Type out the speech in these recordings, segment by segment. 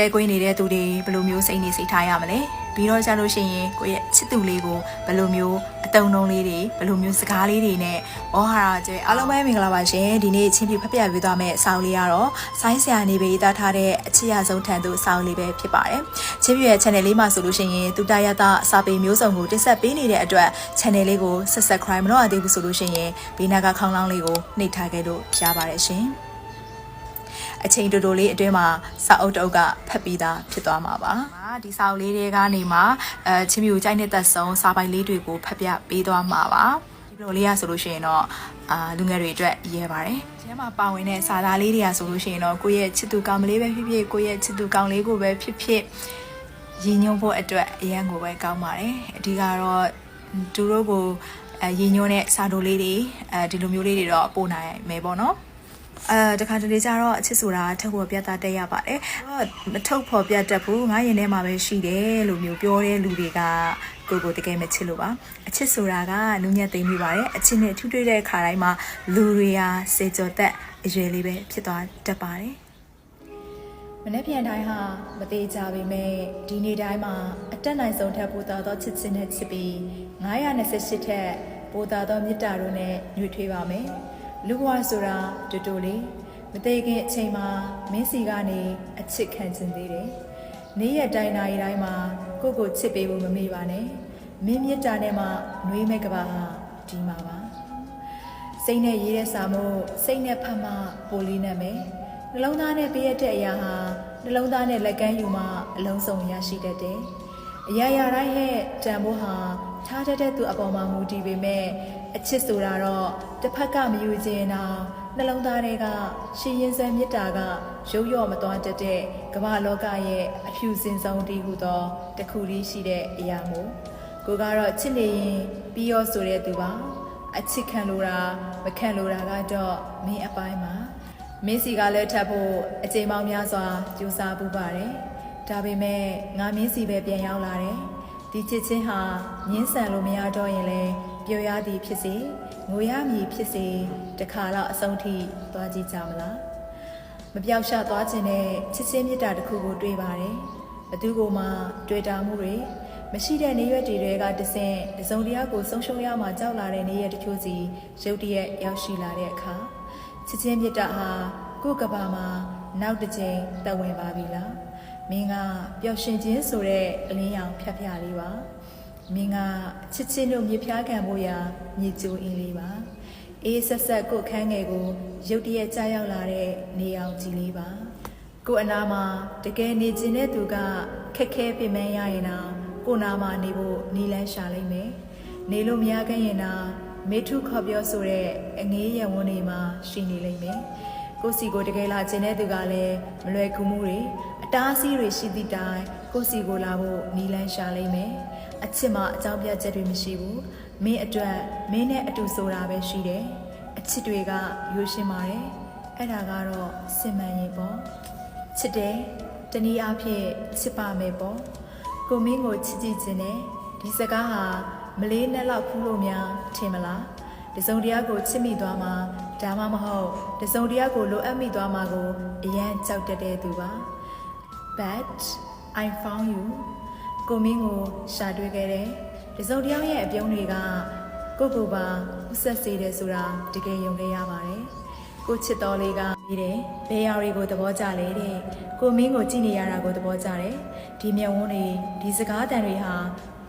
တဲကွင်းနေတဲ့သူတွေဘယ်လိုမျိုးစိတ်နေစိတ်ထားရမလဲပြီးတော့ကြလို့ရှိရင်ကိုယ့်ရဲ့ချစ်သူလေးကိုဘယ်လိုမျိုးအတုံတုံးလေးတွေဘယ်လိုမျိုးစကားလေးတွေနဲ့ဩဟာရကျဲအားလုံးပဲမင်္ဂလာပါရှင်ဒီနေ့ချင်းပြဖက်ပြပေးသွားမယ့်အဆောင်လေးကတော့ဆိုင်းဆရာနေပေးသားထားတဲ့အချစ်ရဆုံးထန်သူအဆောင်လေးပဲဖြစ်ပါတယ်ချင်းပြရဲ့ channel လေးမှာဆိုလို့ရှိရင်တူတရတာအစာပေမျိုးစုံကိုတင်ဆက်ပေးနေတဲ့အတွက် channel လေးကို subscribe မလုပ်ရသေးဘူးဆိုလို့ရှိရင်ဘေးနာကခေါင်းလောင်းလေးကိုနှိပ်ထားခဲ့လို့ရပါတယ်ရှင် အချိန်တူတူလေးအတွင်းမှာစာအုပ်တုပ်ကဖတ်ပြီးသားဖြစ်သွားမှာပါဒီစာအုပ်လေးတွေကနေမှအဲချင်းပြူကြိုက်တဲ့သက်ဆုံးစာပိုင်လေးတွေကိုဖတ်ပြပေးသွားမှာပါဒီလိုလေးရဆိုလို့ရှိရင်တော့အာလူငယ်တွေအတွက်ရဲပါတယ်။အဲမှာပါဝင်တဲ့စာသားလေးတွေကဆိုလို့ရှိရင်တော့ကိုယ့်ရဲ့ချစ်သူကောင်မလေးပဲဖြစ်ဖြစ်ကိုယ့်ရဲ့ချစ်သူကောင်လေးကိုပဲဖြစ်ဖြစ်ရည်ညွှန်းဖို့အတွက်အရန်ကိုပဲကောင်းပါတယ်။အဓိကတော့သူတို့ကိုအဲရည်ညွှန်းတဲ့စာတိုလေးတွေအဲဒီလိုမျိုးလေးတွေတော့ပို့နိုင်မယ်ပေါ့နော်။ အဲတခါတလေကျတော့အချစ်ဆိုတာထုတ်ဖို့ပြတ်သားတက်ရပါတယ်။တော့မထုတ်ဖို့ပြတ်တတ်ဘူးငါရင်ထဲမှာပဲရှိတယ်လို့မျိုးပြောတဲ့လူတွေကကိုကိုတကယ်မချစ်လို့ပါ။အချစ်ဆိုတာကလူညက်သိမ့်မိပါတယ်။အချစ်နဲ့ထူးထွေးတဲ့ခါတိုင်းမှာလူတွေဟာစေကြော်သက်အရွယ်လေးပဲဖြစ်သွားတတ်ပါတယ်။မနေ့ပြန်တိုင်းဟာမသေးကြပေမဲ့ဒီနေ့တိုင်းမှာအတက်နိုင်ဆုံးထက်ပိုသာသောချစ်ချင်းနဲ့ချစ်ပြီး928ထက်ပိုသာသောမေတ္တာတို့နဲ့ညှိထွေးပါမယ်။ လူဘဝဆိုတာတူတူလေးမသေးခင်အချိန်မှာမင်းစီကနေအချစ်ခံခြင်းသေးတယ်။နေ့ရက်တိုင်းနာရီတိုင်းမှာကိုယ့်ကိုချစ်ပေးဖို့မမေ့ပါနဲ့။မင်းမေတ္တာနဲ့မှနှွေးမဲ့ကဘာဟာဒီမှာပါ။စိတ်နဲ့ရေးတဲ့စာမို့စိတ်နဲ့ဖတ်မှပိုလေးနဲ့မယ်နှလုံးသားနဲ့ပေးရတဲ့အရာဟာနှလုံးသားနဲ့လက်ကမ်းယူမှအလုံးစုံရရှိတတ်တယ်အရာရာတိုင်းရဲ့တန်ဖိုးဟာထားတတ်တဲ့သူအပေါ်မှာမူတည်ပေမဲ့ အချစ်ဆိုတာတော့တစ်ဖက်ကမယူခြင်းတော့နှလုံးသားတွေကရှင်ရင်စံမေတ္တာကရုပ်ရော့မသွားတတ်တဲ့ကမ္ဘာလောကရဲ့အဖြူစင်ဆုံးတည်းဟုသောတစ်ခုတည်းရှိတဲ့အရာမို့ကိုကတော့ချစ်နေရင်ပြီးရောဆိုတဲ့သူပါအချစ်ခံလို့တာမခံလို့တာကတော့မင်းအပိုင်းမှာမင်းစီကလည်းထပ်ဖို့အချိန်ပေါင်းများစွာကြိုးစားပူပါတယ်ဒါပေမဲ့ငါမင်းစီပဲပြန်ရောက်လာတယ်ဒီချစ်ချင်းဟာငင်းဆန်လို့မရတော့ရင်လည်း ပျော်ရသည်ဖြစ်စေငိုရမည်ဖြစ်စေတခါတော့အဆုံးထိသွားကြည့်ကြမလားမပြောက်ရှသွားခြင်းနဲ့ချစ်ချင်းမြတ်တာတစ်ခုကိုတွေ့ပါတယ်ဘသူကမှတွေ့တာမှုတွေမရှိတဲ့နေရွက်တွေတွေကတဆင့်တစုံတရာကိုဆုံးရှုံးရမှကြောက်လာတဲ့နေရွက်တချို့စီရုတ်တရက်ရောက်ရှိလာတဲ့အခါချစ်ချင်းမြတ်တာဟာကိုယ့်ကဘာမှာနောက်တစ်ချိန်တက်ဝင်ပါပြီလားမင်းကပျော်ရွှင်ခြင်းဆိုတဲ့အလင်းရောင်ဖြတ်ဖြားလေးပါ မင်းကချစ်ချင်းတို့မြေဖျားခံဖို့ရာမြေကျိုးအင်းလေးပါအေးဆက်ဆက်ကိုယ့်ခန်းငယ်ကိုရုတ်တရက်ကြားရောက်လာတဲ့နေအောင်ကြီးလေးပါကိုယ့်အနာမှာတကယ်နေခြင်းတဲ့သူကခက်ခဲပြင်မဲရရင်တော့ကိုနာမှာနေဖို့နီလန်းရှာလိုက်မယ်။နေလို့မရခဲ့ရင်တော့မေထုခေါ်ပြောဆိုတဲ့အငေးရဝန်းတွေမှာရှိနေလိမ့်မယ်။ကိုစီကိုတကယ်လာခြင်းတဲ့သူကလည်းမလွယ်ကူမှုတွေအတားအဆီးတွေရှိသည့်တိုင်ကိုစီကိုလာဖို့နီလန်းရှာလိမ့်မယ်။ အချစ်မှာအကြောင်းပြချက်တွေမရှိဘူး။မင်းအတွက်မင်းနဲ့အတူဆိုတာပဲရှိတယ်။အချစ်တွေကရိုးရှင်းပါတယ်။အဲ့ဒါကတော့စင်မှန်ရင်ပေါ့။ချစ်တယ်တနည်းအားဖြင့်ချစ်ပါမယ်ပေါ့။ကိုမင်းကိုချစ်ကြည့်ခြင်းနဲ့ဒီစကားဟာမလေးနဲ့လောက်ဖူးလို့များထင်မလားတစုံတရာကိုချစ်မိသွားမှာဒါမှမဟုတ်တစုံတရာကိုလိုအပ်မိသွားမှာကိုအရန်ကြောက်တတ်တဲ့သူပါ but i found you ကိုမင်းကိုရှာတွေ့ခဲ့တယ်တစုံတယောက်ရဲ့အပြုံးတွေကကိုကိုပါဥဆက်စေတယ်ဆိုတာတကယ်ယုံခဲ့ရပါတယ်ကိုချစ်တော်လေးကပြီးတယ်ဘယ်ရာတွေကိုသဘောကျလဲတဲ့ကိုမင်းကိုကြည့်နေရတာကိုသဘောကျတယ်ဒီမျက်ဝန်းတွေဒီစကားတန်တွေဟာ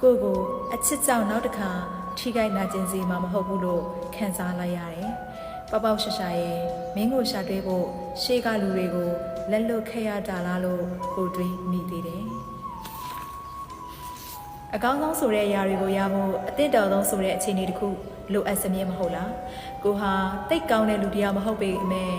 ကိုကိုအချစ်ကြောင့်နောက်တစ်ခါထိခိုက်နာကျင်စေမှာမဟုတ်ဘူးလို့ခံစားလိုက်ရတယ်ပေါက်ပေါက်ရှာရှာရဲ့မင်းကိုရှာတွေ့ဖို့ရှေးကလူတွေကိုလက်လွတ်ခဲ့ရတာလားလို့ကိုတွေးမိသေးတယ် အကောင်းဆုံးဆိုတဲ့အရာတွေကိုရဖို့အသင့်တော်ဆုံးဆိုတဲ့အခြေအနေတစ်ခုလိုအပ်စမြဲမဟုတ်လားကိုဟာတိတ်ကောင်းတဲ့လူတရားမဟုတ်ပေမဲ့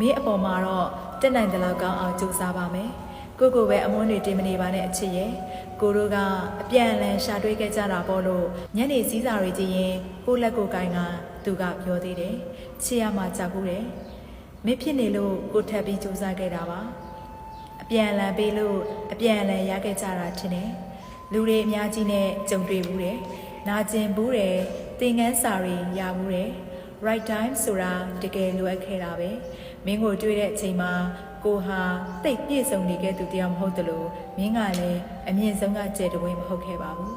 မင်းအပေါ်မှာတော့တက်နိုင်တယ်လို့ကောင်းအောင်ကြိုးစားပါမယ်ကိုကိုပဲအမွှန်းတွေတင်မနေပါနဲ့အချစ်ရဲ့ကိုတို့ကအပြန်အလှန်ရှာတွေ့ခဲ့ကြတာပေါ့လို့ညနေစည်းစာတွေကြည့်ရင်ကိုလက်ကိုကိုင်းကသူကပြောသေးတယ်ချစ်ရမှကြောက်ဘူးတယ်မင်းဖြစ်နေလို့ကိုထပ်ပြီးစူးစမ်းခဲ့တာပါအပြန်အလှန်ပေးလို့အပြန်အလှန်ရခဲ့ကြတာထင်တယ် လူတွေအများကြီးနဲ့ကြုံတွေ့ဘူးတယ်နာကျင်ဘူးတယ်သင်ငန်းစာတွေရဘူးတယ် right time ဆိုတာတကယ်လိုအပ်ခဲ့တာပဲမင်းကိုတွေ့တဲ့အချိန်မှာကိုဟာတိတ်ပြည့်စုံနေခဲ့သူတရားမဟုတ်တလို့မင်းကလည်းအမြင့်ဆုံးကကြဲတဝင်းမဟုတ်ခဲ့ပါဘူး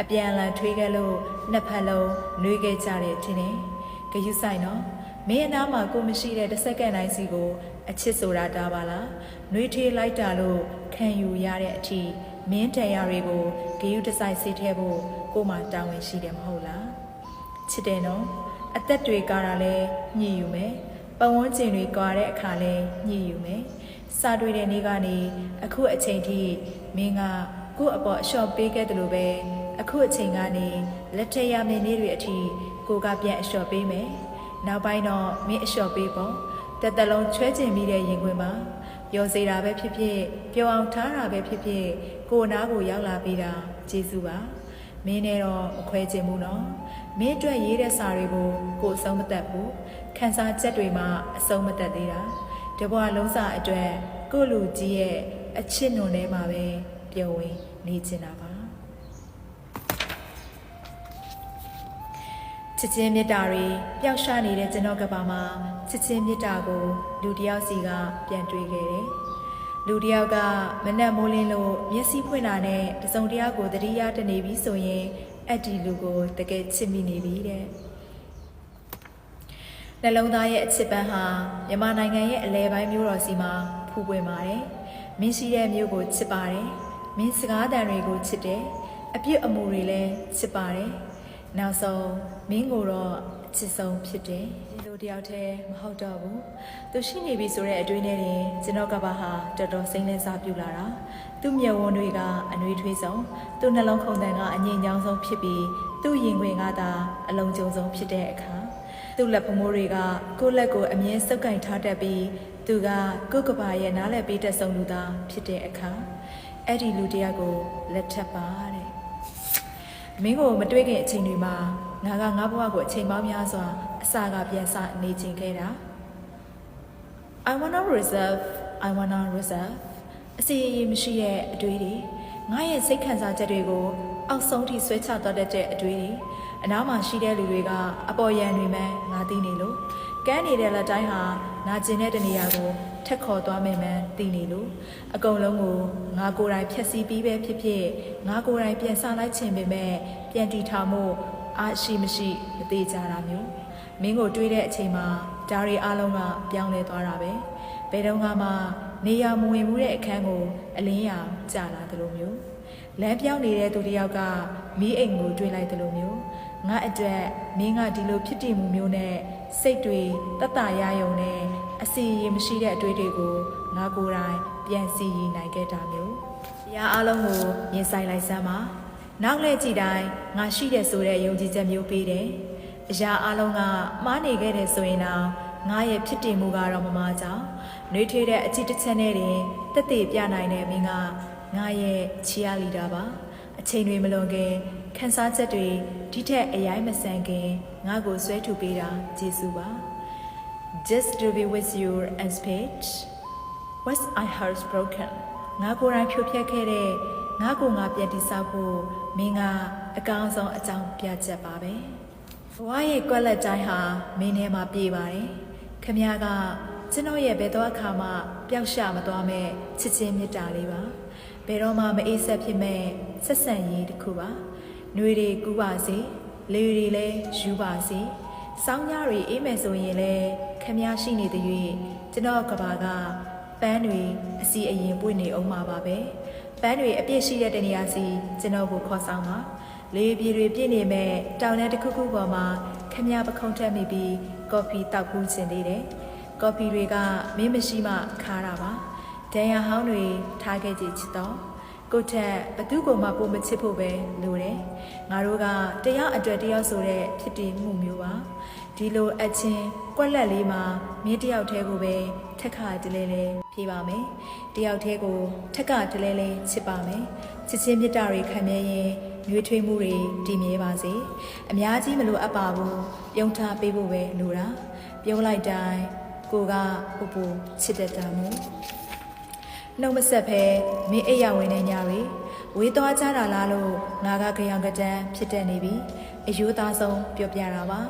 အပြန်အလှန်ထွေးခဲ့လို့နှစ်ဖက်လုံးနှွေးခဲ့ကြတဲ့ထင်တယ်ဂယုဆိုင်နော်မင်းအနားမှာကိုမရှိတဲ့တစ်စက္ကန့်တိုင်းစီကိုအချစ်ဆိုတာတားပါလားနှွေးထေးလိုက်တာလို့ခံယူရတဲ့အထိ မင်းတန်ရတွေကိုဂယုတဆိုင်စေထဲဖို့ကိုမှတာဝန်ရှိတယ်မဟုတ်လားချစ်တယ်နော်အသက်တွေကားတာလဲညှိယူမယ်ပတ်ဝန်းကျင်တွေကားတဲ့အခါလဲညှိယူမယ်စာတွေ့တဲ့နေ့ကနေအခုအချိန်ထိမင်းကကို့အပေါ်အလျှော့ပေးခဲ့တယ်လို့ပဲအခုအချိန်ကနေလက်ထက်ရမယ့်နေ့တွေအထိကိုကပြန်အလျှော့ပေးမယ်နောက်ပိုင်းတော့မင်းအလျှော့ပေးပေါ့တက်တလုံးချွဲကျင်ပြီးတဲ့ရင်ခွင်မှာ ရောစေတာပဲဖြစ်ဖြစ်ပျော်အောင်ထားတာပဲဖြစ်ဖြစ်ကိုနားကိုရောက်လာပြီးတာကျေးဇူးပါမင်းနဲ့တော့မခွဲချင်ဘူးနော်မင်းအတွက်ရေးတဲ့စာတွေကိုကိုအဆုံးမသက်ဘူးခန်းစားချက်တွေမှအဆုံးမသက်သေးတာတဘွားလုံးစာအတွက်ကိုလူကြီးရဲ့အချစ်နုံထဲမှာပဲပျော်ဝင်နေချင်တာပါချစ်ချင်းမေတ္တာတွေပျောက်ရှားနေတဲ့ကျွန်တော်ကဘာမှာ ချစ်ချင်းမေတ္တာကို လူတစ်ယောက်စီကပြန်တွေ့ခဲ့တယ်။လူတစ်ယောက်ကမနက်မိုးလင်းလို့မျက်စိဖွင့်တာနဲ့တစုံတစ်ယောက်ကိုတတိယတနေပြီဆိုရင်အဲ့ဒီလူကိုတကယ်ချစ်မိနေပြီတဲ့။နှလုံးသားရဲ့အချစ်ပန်းဟာမြန်မာနိုင်ငံရဲ့အလဲပိုင်းမျိုးတော်စီမှာဖူးပွင့်ပါတယ်။မင်းရှိတဲ့မျိုးကိုချစ်ပါတယ်။မင်းစကားတန်တွေကိုချစ်တယ်။အပြစ်အမှုတွေလည်းချစ်ပါတယ်။နောက်ဆုံးမင်းကိုတော့အချစ်ဆုံးဖြစ်တယ်။ဒီလို တယောက်တည်းမဟုတ်တော့ဘူး။သူရှိနေပြီဆိုတဲ့အတွေ့နဲ့တင်ကျွန်တော်ကပါဟာတော်တော်စိမ့်လန်းစားပြူလာတာ။သူ့မျက်ဝန်းတွေကအနှွေးထွေးဆုံးသူ့နှလုံးခုန်တန်ကအငြိမ်ချောင်းဆုံးဖြစ်ပြီးသူ့ရင်ခွင်ကသာအလုံးကျုံဆုံးဖြစ်တဲ့အခါသူ့လက်ဖမိုးတွေကကိုယ့်လက်ကိုအမြဲစုပ်ကင်ထားတတ်ပြီးသူကကိုယ့်ကဘာရဲ့နားလည်ပေးတတ်ဆုံးလူသားဖြစ်တဲ့အခါအဲ့ဒီလူတယောက်ကိုလက်ထပ်ပါတဲ့မင်းကိုမတွေ့ခင်အချိန်တွေမှာငါကငါဘဝကိုအချိန်ပေါင်းများစွာ အစာကပြန်စနေချင်ခဲ့တာ I wanna reserve I wanna reserve အစီအရင်မရှိတဲ့အတွေ့တွေငါရဲ့စိတ်ခံစားချက်တွေကိုအောက်ဆုံးထိဆွဲချသွားတတ်တဲ့အတွေ့တွေအနားမှာရှိတဲ့လူတွေကအပေါ်ယံတွေမှငါသိနေလို့ကန်းနေတဲ့လက်တိုင်းဟာငါကျင်တဲ့တနေရာကိုထက်ခေါ်သွားမယ်မှန်းသိနေလို့အကုန်လုံးကိုငါကိုယ်တိုင်ဖြည့်ဆည်းပြီးပဲဖြစ်ဖြစ်ငါကိုယ်တိုင်ပြန်ဆလိုက်ခြင်းပေမဲ့ပြန်တီထောင်မှုအားရှိမရှိမသေးကြတာမျိုး မင်းကိုတွေးတဲ့အချိန်မှာဒါရီအားလုံးကပြောင်းလဲသွားတာပဲဘယ်တော့မှနေရမဝင်မှုတဲ့အခန်းကိုအလင်းရောင်ကျလာသလိုမျိုးလမ်းပြောင်းနေတဲ့သူတစ်ယောက်ကမီးအိမ်ကိုတွေးလိုက်သလိုမျိုးငါအတွက်မင်းကဒီလိုဖြစ်တည်မှုမျိုးနဲ့စိတ်တွေတတ်တာရယုံနဲ့အစီအရင်မရှိတဲ့အတွေ့တွေကိုငါကိုယ်တိုင်ပြန်စီရင်နိုင်ခဲ့တာမျိုးတရားအလုံးကိုရင်ဆိုင်လိုက်စမ်းပါနောက်လဲကြည့်တိုင်းငါရှိတယ်ဆိုတဲ့ယုံကြည်ချက်မျိုးပေးတယ် အရာအလုံးကမှားနေခဲ့တယ်ဆိုရင်တော့ငါရဲ့ဖြစ်တည်မှုကတော့မမားကြောင်နှွေးထွေးတဲ့အချစ်တစ်ချက်နဲ့တင်တက်တည်ပြနိုင်တဲ့မင်းကငါရဲ့ချီယာလီတာပါအချိန်တွေမလွန်ခင်ခန်းစားချက်တွေဒီထက်အရိုင်းမဆန်ခင်ငါ့ကိုဆွဲထုတ်ပေးတာကျေးဇူးပါ just to be with you and speech was i heart broken ငါကိုယ်တိုင်ဖြိုဖျက်ခဲ့တဲ့ငါကိုယ်ငါပြန်တိဆောက်ဖို့မင်းကအကောင်းဆုံးအကြောင်းပြချက်ပါပဲ ဘဝရဲ့ကွက်လက်တိုင်းဟာမင်းထဲမှာပြေပါတယ်ခမည်းကကျွန်တော်ရဲ့ဘယ်တော့အခါမှပျောက်ရှမသွားမဲ့ချစ်ချင်းမေတ္တာလေးပါဘယ်တော့မှမအေးဆက်ဖြစ်မဲ့ဆက်ဆံရေးတစ်ခုပါနှွေတွေကူးပါစေလေတွေလည်းယူပါစေစောင်းညားတွေအေးမယ်ဆိုရင်လည်းခမည်းရှိနေတဲ့၍ကျွန်တော်ကဘာကပန်းတွေအစီအရင်ပွင့်နေအောင်မှာပါပဲပန်းတွေအပြည့်ရှိတဲ့တနေရာစီကျွန်တော်ကိုခေါ်ဆောင်ပါ လေပြေတွေပြည့်နေမဲ့တောင်ထဲတစ်ခုခုပေါ်မှာခမည်းပခုံးထက်မိပြီးကော်ဖီတောက်ကူးခြင်းသေးတယ်ကော်ဖီတွေကမင်းမရှိမှခါတာပါဒန်ရဟောင်းတွေထားခဲ့ကြချစ်တော့ ကိုထက်ဘသူ့ကိုမှပုံမချစ်ဖို့ပဲလိုတယ်ငါတို့ကတရားအတွက်တရားဆိုတဲ့ဖြစ်တည်မှုမျိုးပါဒီလိုအချင်းကွက်လက်လေးမှာမင်းတယောက်တည်းကိုပဲထက်ခါတလဲလဲဖြေပါမယ်တယောက်တည်းကိုထက်ကတလဲလဲချစ်ပါမယ်ချစ်ချင်းမြတ်တာတွေခံမြဲရင်ရွေးထွေးမှုတွေတည်မြဲပါစေအများကြီးမလိုအပ်ပါဘူးပြုံးထားပေးဖို့ပဲလိုတာပြုံးလိုက်တိုင်းကိုကပူပူချစ်တတ်တာမို့ နှုတ်မဆက်ဖဲမင်းအိပ်ရဝင်နေညတွေဝေးသွားကြတာလားလို့ငါကကြောင်ကတန်းဖြစ်တဲ့နေပြီအယိုးသားဆုံးပြောပြတာပါ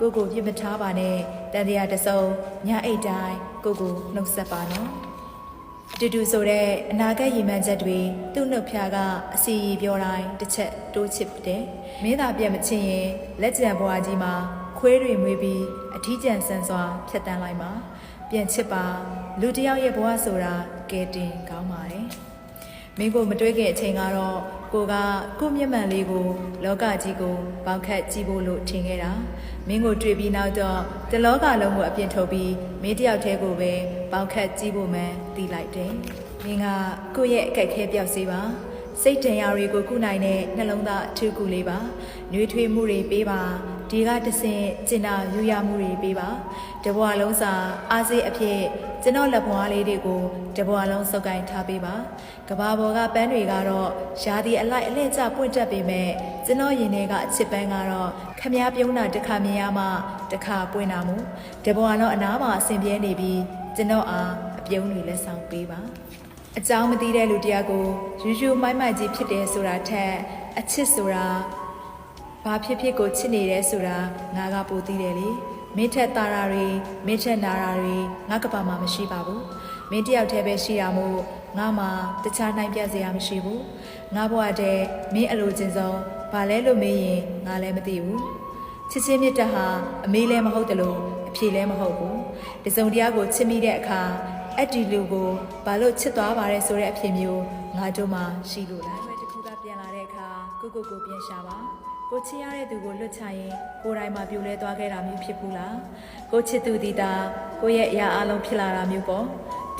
ကိုကိုပြစ်မထားပါနဲ့တန်တရားတစုံညအိတ်တိုင်းကိုကိုနှုတ်ဆက်ပါနော်တူတူဆိုတဲ့အနာဂတ်ရည်မှန်းချက်တွေသူ့နှုတ်ဖျားကအစီရီပြောတိုင်းတစ်ချက်တိုးချစ်တယ်မင်းသာပြတ်မချင်းရင်လက်ကျန်ဘွားကြီးမှာခွေးတွေမွေးပြီးအထီးကျန်ဆန်းစွာဖြတ်တန်းလိုက်မှာပြန်ချစ်ပါလူတစ်ယောက်ရဲ့ဘဝဆိုတာ ကဲတင်ကောင်းပါတယ်မင်းကိုမတွေးခင်အချိန်ကတော့ကိုကကို့မျက်မှန်လေးကို လောကကြီးကိုပေါက်ခတ်ကြည့်ဖို့လို့ထင်ခဲ့တာမင်းကိုတွေ့ပြီးနောက်တော့တလောကလုံးကိုအပြင်ထုတ်ပြီးမင်းတယောက်တည်းကိုပဲပေါက်ခတ်ကြည့်ဖို့မှန်းသိလိုက်တယ်မင်းကကိုယ့်ရဲ့အခက်အခဲပြောက်စေပါစိတ်တန်ရာတွေကိုကုနိုင်တဲ့နှလုံးသားအထူးကူလေးပါနှွေးထွေးမှုတွေပေးပါ ဒီကတဆင့်ကျင်နာယူရမှုတွေပေးပါတဘွားလုံးစာအားစေးအဖြစ်ကျွန်တော်လက်ဘွားလေးတွေကိုတဘွားလုံးစုပ်ကိုင်ထားပေးပါကဘာပေါ်ကပန်းတွေကတော့ယာဒီအလိုက်အလဲကျပွင့်တက်ပေမဲ့ကျွန်တော်ရင်ထဲကအချစ်ပန်းကတော့ခမားပြုံးတာတစ်ခါမြင်ရမှတစ်ခါပွင့်တာမို့တဘွားလုံးအနားမှာအဆင်ပြေနေပြီးကျွန်တော်အားအပြုံးတွေလက်ဆောင်ပေးပါအကြောင်းမသိတဲ့လူတစ်ယောက်ကိုယူယူမိုက်မိုက်ကြီးဖြစ်တယ်ဆိုတာထက်အချစ်ဆိုတာ ဘာဖြစ်ဖြစ်ကိုချစ်နေတယ်ဆိုတာငါကပိုသိတယ်လေမင်းထက်တာရာတွေမင်းထက်နာရာတွေငါကပါမှာမရှိပါဘူးမင်းတယောက်တည်းပဲရှိတာမို့ငါမှတခြားနိုင်ပြစရာမရှိဘူးငါဘဝတည်းမင်းအလိုချင်ဆုံးဘာလဲလို့မေးရင်ငါလည်းမသိဘူးချစ်ချင်းမြတ်တဟာအမေးလည်းမဟုတ်တယ်လို့အဖြေလည်းမဟုတ်ဘူးတစုံတရာကိုချစ်မိတဲ့အခါအဲ့ဒီလူကိုဘာလို့ချစ်သွားပါလဲဆိုတဲ့အဖြေမျိုးငါတို့မှရှိလို့လားဘယ်တစ်ခုကပြန်လာတဲ့အခါကိုကိုကိုပြန်ရှာပါ ကိုချစ်ရတဲ့သူကိုလွတ်ချရင်ကိုယ်တိုင်မှပြိုလဲသွားခဲ့တာမျိုးဖြစ်ဘူးလားကိုချစ်သူဒီတာကိုရဲ့အရာအလုံးဖြစ်လာတာမျိုးပေါ့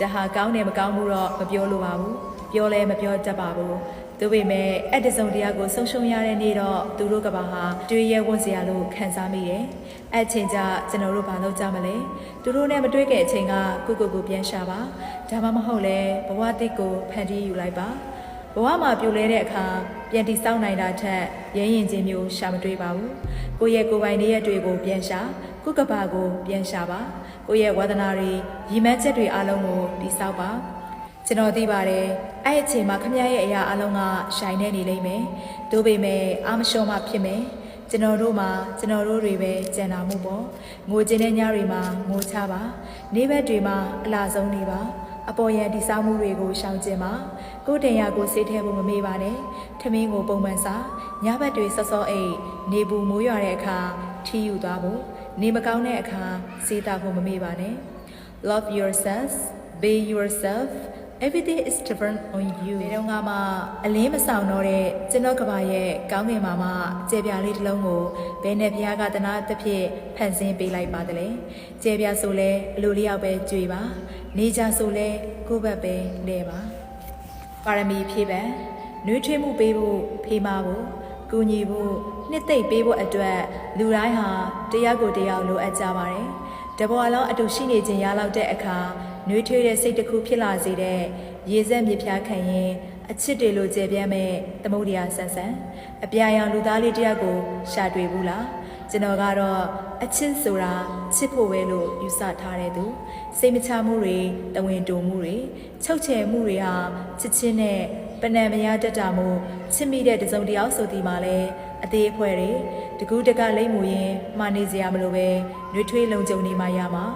ဒါဟာကောင်းတယ်မကောင်းဘူးတော့မပြောလို့ပါဘူးပြောလဲမပြောတတ်ပါဘူးသူပေမဲ့အဲ့ဒီစုံတရားကိုဆုံးရှုံးရတဲ့နေ့တော့သူတို့ကဘာဟာတွေ့ရဝတ်စရာလို့ခံစားမိတယ်။အဲ့ချိန်ကျကျွန်တော်တို့ဘာလုပ်ကြမလဲ။သူတို့နဲ့မတွေ့ခဲ့အချိန်ကကိုကိုကိုပြန်ရှာပါ။ဒါမှမဟုတ်လဲဘဝတိတ်ကိုဖန်တီးယူလိုက်ပါ။ ဘဝမှာပြိုလဲတဲ့အခါပြန်တိစောင်းနိုင်တာထက်ရဲရင်ချင်းမျိုးရှာမတွေ့ပါဘူး။ကိုယ့်ရဲ့ကိုယ်ပိုင်နေရက်တွေကိုပြန်ရှာကိုယ့်ကဘာကိုပြန်ရှာပါ။ကိုယ့်ရဲ့ဝါသနာတွေရည်မှန်းချက်တွေအလုံးကိုတိစောက်ပါ။ကျွန်တော်သိပါတယ်အဲ့အချိန်မှာခမရရဲ့အရာအလုံးကရှိုင်နေနေလိမ့်မယ်။တို့ပေမဲ့အာမရှုံးမှဖြစ်မယ်။ကျွန်တော်တို့မှာကျွန်တော်တို့တွေပဲကြံတာမှုပေါ့။ငိုခြင်းတဲ့ညတွေမှာငိုချပါ။နေဘက်တွေမှာအလားဆုံးနေပါ။ အပေါ်ရန်ဒီစားမှုတွေကိုရှောင်ကျင်ပါ။ကိုယ်တင်ရကိုစိတ်ထဲဖို့မမေ့ပါနဲ့။ထမင်းကိုပုံမှန်စား။ညဘက်တွေစောစောအိတ်နေဘူးမိုးရွာတဲ့အခါထီးယူသွားဖို့နေမကောင်းတဲ့အခါစေးတာဖို့မမေ့ပါနဲ့။ Love yourself, be yourself. Everything is different on you ဒီတော့ငါမှအလင်းမဆောင်တော့တဲ့ကျွန်တော်ကဘာရဲ့ကောင်းငင်မာမကျေပြားလေးတစ်လုံးကိုဘယ်နဲ့ဘုရားကတနာတစ်ဖြစ်ဖန်ဆင်းပေးလိုက်ပါတယ်လေကျေပြားဆိုလဲအလိုလျောက်ပဲကြွေပါ နေကြဆိုလဲကိုယ့်ဘက်ပဲလဲပါပါရမီဖြည့်ပန်နှွေးထွေးမှုပေးဖို့ဖေးမဖို့ကူညီဖို့နှစ်သိမ့်ပေးဖို့အတွက်လူတိုင်းဟာတရားကိုတရားလိုအပ်ကြပါတယ်တဘောအလောင်းအတူရှိနေခြင်းရလောက်တဲ့အခါ နှွေးထွေးတဲ့စိတ်တစ်ခုဖြစ်လာစေတဲ့ရေစက်မြေဖြားခံရင်အချစ်တွေလိုကျေပြမ်းမဲ့သမုဒ္ဒရာဆန်းဆန်းအပြာရောင်လူသားလေးတစ်ယောက်ကိုရှာတွေ့ဘူးလားကျွန်တော်ကတော့အချစ်ဆိုတာချစ်ဖို့ပဲလို့ယူဆထားတဲ့သူစိတ်မချမှုတွေတဝင်တူမှုတွေချုပ်ချယ်မှုတွေဟာချစ်ချင်းနဲ့ပဏံမရတတ်တာမို့ချစ်မိတဲ့တစုံတစ်ယောက်ဆိုဒီမှာလဲအသေးအဖွဲတွေတကူးတကလိမ့်မူရင်မှားနေစရာမလိုပဲနှွေးထွေးလုံခြုံနေမှရမှာမင်း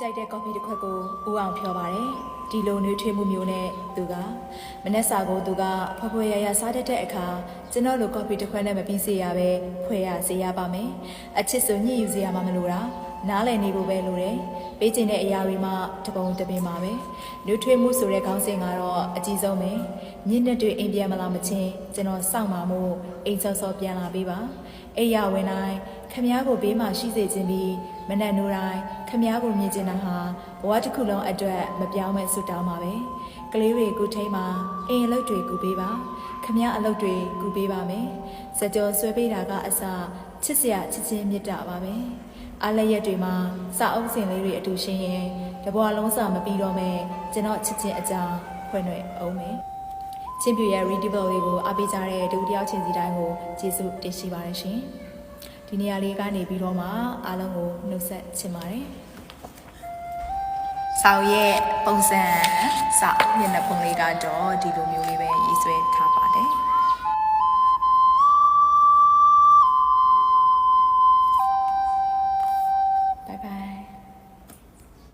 ကြိုက်တဲ့ကော်ဖီတစ်ခွက်ကိုဦးအောင်ဖြောပါတယ်ဒီလိုနှွေးထွေးမှုမျိုးနဲ့သူကမနေ့စာကိုသူကဖွယ်ဖွယ်ရရစားတတ်တဲ့အခါကျွန်တော်လိုကော်ဖီတစ်ခွက်နဲ့မပြီးစေရပဲဖွဲ့ရစေရပါမယ်အချစ်ဆိုညှိယူစေရမှာမလိုတာနားလည်နေဖို့ပဲလိုတယ်ပေးချင်တဲ့အရာတွေမှတပုံတပင်ပါပဲနှွေးထွေးမှုဆိုတဲ့ခေါင်းစဉ်ကတော့အကြီးဆုံးပဲညစ်နဲ့တွေအိမ်ပြန်မလာမချင်းကျွန်တော်စောင့်ပါမို့အိမ်စောစောပြန်လာပေးပါအိမ်ရဝင်တိုင်းခမ ्या ကိုဘေးမှာရှိစေခြင်းပြီး မနက်နိုးတိုင်းခမ ्या ကိုမြင်ကျင်တာဟာဘဝတစ်ခုလုံးအတွက်မပြောင်းမဲ့ဆုတောင်းပါပဲကလေးတွေကူထိန်မှာအိမ်အလုပ်တွေကူပေးပါခမ ्या အလုပ်တွေကူပေးပါမယ်စကြောဆွဲပေးတာကအစချစ်စရာချစ်ချင်းမြတ်တာပါပဲအားလက်ရက်တွေမှာစာအုပ်စင်လေးတွေအတူရှင်းရင်တဘွားလုံးစာမပြီးတော့မဲ့ကျွန်တော်ချစ်ချင်းအကြောင်းဖွင့်ရွယ်အောင်မယ်ချင်းပြရဲ့ readable လေးကိုအားပေးကြတဲ့ဒုတိယချင်းစီတိုင်းကိုကျေးဇူးတင်ရှိပါတယ်ရှင် ဒီနေရာလေးကနေပြီးတော့မှအားလုံးကိုနှုတ်ဆက်ချင်ပါတယ်ဆောက်ရဲ့ပုံစံစာအုပ်မျက်နှာပုံလေးကတော့ဒီလိုမျိုးလေးပဲရေးဆွဲထားပါတယ်